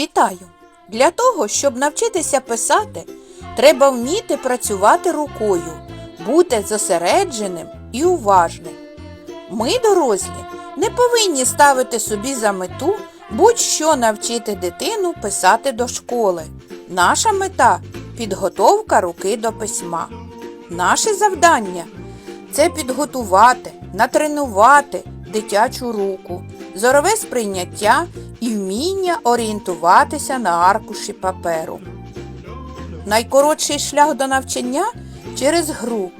Вітаю! Для того, щоб навчитися писати, треба вміти працювати рукою, бути зосередженим і уважним. Ми, дорослі, не повинні ставити собі за мету будь-що навчити дитину писати до школи. Наша мета підготовка руки до письма. Наше завдання це підготувати, натренувати дитячу руку, зорове сприйняття і вміння орієнтуватися на аркуші паперу. Найкоротший шлях до навчання через гру.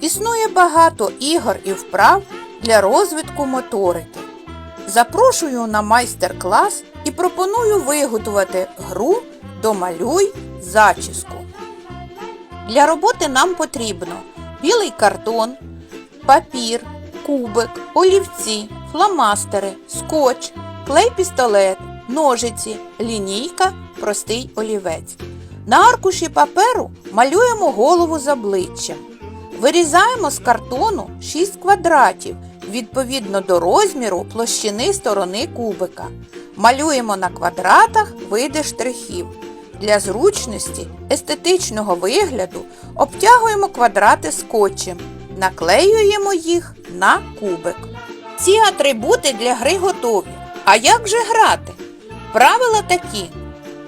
Існує багато ігор і вправ для розвитку моторики. Запрошую на майстер-клас і пропоную виготовити гру Домалюй зачіску. Для роботи нам потрібно білий картон, папір, кубик, олівці, фломастери, скотч, клей-пістолет, ножиці, лінійка, простий олівець. На аркуші паперу малюємо голову з обличчям. Вирізаємо з картону 6 квадратів відповідно до розміру площини сторони кубика. Малюємо на квадратах види штрихів. Для зручності естетичного вигляду обтягуємо квадрати скотчем, наклеюємо їх на кубик. Ці атрибути для гри готові. А як же грати? Правила такі: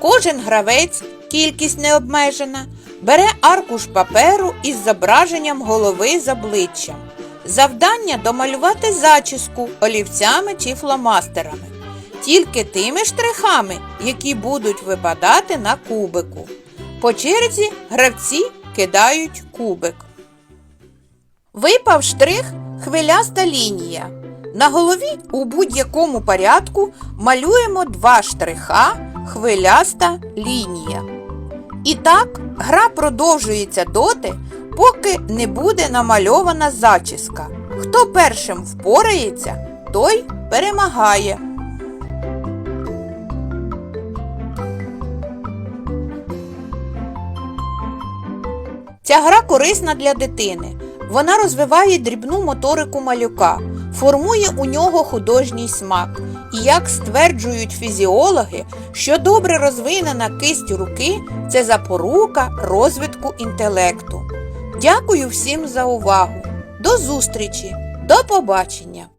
кожен гравець, кількість не обмежена, бере аркуш паперу із зображенням голови з обличчям. Завдання домалювати зачіску олівцями чи фломастерами тільки тими штрихами, які будуть випадати на кубику. По черзі гравці кидають кубик. Випав штрих хвиляста лінія. На голові у будь-якому порядку малюємо два штриха хвиляста лінія. І так гра продовжується доти, поки не буде намальована зачіска. Хто першим впорається, той перемагає. Ця гра корисна для дитини. Вона розвиває дрібну моторику малюка, формує у нього художній смак. І як стверджують фізіологи, що добре розвинена кисть руки це запорука розвитку інтелекту. Дякую всім за увагу. До зустрічі, до побачення!